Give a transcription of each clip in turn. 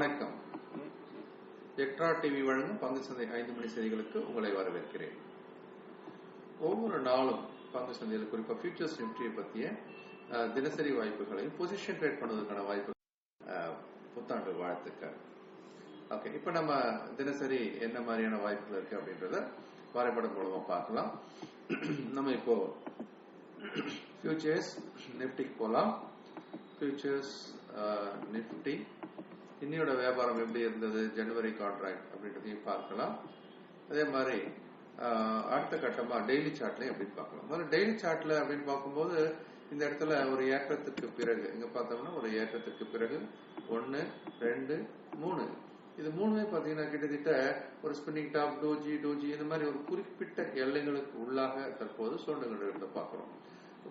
வணக்கம். Extra TV வழங்கும் பங்கு சந்தை ஐந்து மணி செய்திகளுக்கு உங்களை வரவேற்கிறேன். ஒவ்வொரு நாளும் பங்கு சந்தையில் குறிப்பா ஃபியூச்சர்ஸ் நிப்டியை பற்றிய தினசரி வாய்ப்புகளையும் பொசிஷன் ட்ரேட் பண்ணுவதற்கான வாய்ப்பு புத்தாண்டு வாழ்த்துக்கள். ஓகே இப்போ நம்ம தினசரி என்ன மாதிரியான வாய்ப்புகள் இருக்கு அப்படின்றத வரைபடம் மூலமா பார்க்கலாம். நம்ம இப்போ ஃபியூச்சர்ஸ் நிப்டிக்கு போகலாம் ஃபியூச்சர்ஸ் நிஃப்டி இன்னையோட வியாபாரம் எப்படி இருந்தது ஜனவரி கான்ட்ராக்ட் அப்படின்றதையும் பார்க்கலாம். அதே மாதிரி அடுத்த கட்டமா டெய்லி சார்ட்லையும் அப்படின்னு பார்க்கலாம். முதல்ல டெய்லி சார்ட்ல அப்படின்னு பார்க்கும்போது இந்த இடத்துல ஒரு ஏற்றத்துக்கு பிறகு இங்க பார்த்தோம்னா ஒரு ஏற்றத்துக்கு பிறகு ஒன்னு ரெண்டு மூணு. இது மூணுமே பார்த்தீங்கன்னா கிட்டத்தட்ட ஒரு ஸ்பின்னிங் டாப் டோஜி டோஜி இந்த மாதிரி ஒரு குறிப்பிட்ட எல்லைகளுக்கு உள்ளாக தற்போது சோண்டுகள் பார்க்கிறோம்.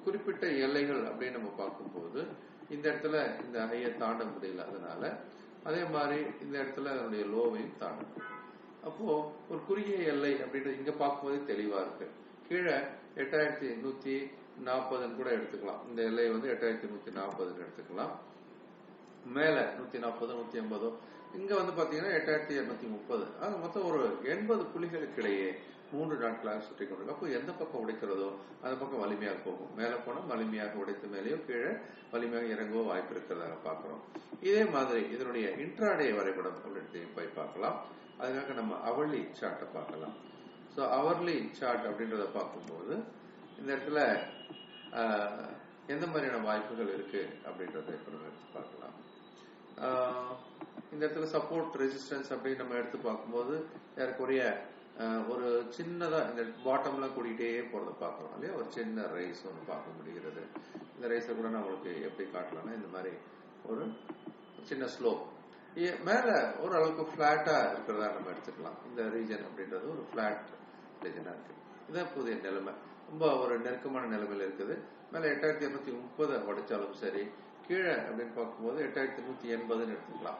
குறிப்பிட்ட எல்லைகள் அப்படின்னு நம்ம பார்க்கும்போது இந்த இடத்துல இந்த ஹையை தாண்ட முடியல. அதனால அதே மாதிரி இந்த இடத்துல அதனுடைய லோவையும் தாண்டும் அப்போ ஒரு குறுகிய எல்லை அப்படின்றது இங்க பார்க்கும்போது தெளிவா இருக்கு. கீழே எட்டாயிரத்தி நூத்தி நாற்பதுன்னு கூட எடுத்துக்கலாம். இந்த எல்லையை வந்து எட்டாயிரத்தி நூத்தி நாற்பதுன்னு எடுத்துக்கலாம். மேல நூத்தி நாற்பது நூத்தி எண்பதோ. இங்க வந்து பாத்தீங்கன்னா எட்டாயிரத்தி இருநூத்தி முப்பது. அது மொத்தம் ஒரு எண்பது புள்ளிகளுக்கு இடையே மூன்று நாட்களாக சுற்றி கொண்டிருக்கும். அப்போ எந்த பக்கம் உடைக்கிறதோ அந்த பக்கம் வலிமையாக போகும். மேலே போனால் வலிமையாக உடைத்து மேலேயோ கீழே வலிமையாக இறங்கவோ வாய்ப்பு இருக்கிறதாக பார்க்குறோம். இதே மாதிரி இதனுடைய இன்ட்ராடே வரைபடம் அப்படின்னு போய் பார்க்கலாம். அதுக்காக நம்ம அவர்லி சார்ட்டை பார்க்கலாம். ஸோ அவர்லி சார்ட் அப்படின்றத பார்க்கும்போது இந்த இடத்துல எந்த மாதிரியான வாய்ப்புகள் இருக்கு அப்படின்றத இப்போ நம்ம எடுத்து பார்க்கலாம். இந்த இடத்துல சப்போர்ட் ரெசிஸ்டன்ஸ் அப்படின்னு நம்ம எடுத்து பார்க்கும்போது ஏறக்குறைய ஒரு சின்னதா இந்த பாட்டம்லாம் கூட்டிகிட்டே போறத பார்க்குறோம் இல்லையா? ஒரு சின்ன ரைஸ் ஒன்று பார்க்க முடிகிறது. இந்த ரைஸை கூட நான் உங்களுக்கு எப்படி காட்டலாம்னா இந்த மாதிரி ஒரு சின்ன ஸ்லோப் மேல ஓரளவுக்கு ஃப்ளாட்டாக இருக்கிறதா நம்ம எடுத்துக்கலாம். இந்த ரீஜன் அப்படின்றது ஒரு ஃப்ளாட் ரீஜனா இருக்கு. இதான் புதிய நிலைமை. ரொம்ப ஒரு நெருக்கமான நிலைமையில இருக்குது. மேல எட்டாயிரத்தி எண்பத்தி முப்பதை உடைச்சாலும் சரி கீழே அப்படின்னு பார்க்கும்போது எட்டாயிரத்தி நூத்தி எண்பதுன்னு எடுத்துக்கலாம்.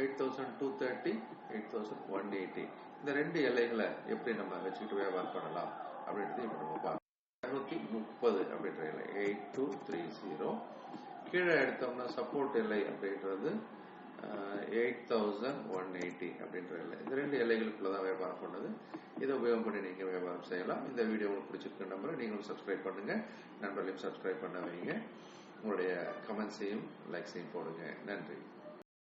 Eight thousand two thirty eight thousand one eighty இந்த ரெண்டு எல்லைகளை எப்படி நம்ம வச்சுக்கிட்டு வியாபாரம் பண்ணலாம் அப்படின்றது இப்போ நம்ம பார்க்கலாம் இருநூத்தி முப்பது அப்படின்ற எல்லை எயிட் டூ த்ரீ ஜீரோ கீழே எடுத்தோம்னா சப்போர்ட் எல்லை அப்படின்றது எயிட் தௌசண்ட் ஒன் எயிட்டி அப்படின்ற எல்லை இந்த ரெண்டு எல்லைகளுக்குள்ள தான் வியாபாரம் பண்ணுது. இதை உபயோகம் பண்ணி நீங்க வியாபாரம் செய்யலாம். இந்த வீடியோ உங்களுக்கு பிடிச்சிருக்க நம்பரை நீங்களும் சப்ஸ்கிரைப் பண்ணுங்க. நண்பர்களையும் சப்ஸ்கிரைப் பண்ண வைங்க. உங்களுடைய கமெண்ட்ஸையும் லைக்ஸையும் போடுங்க. நன்றி.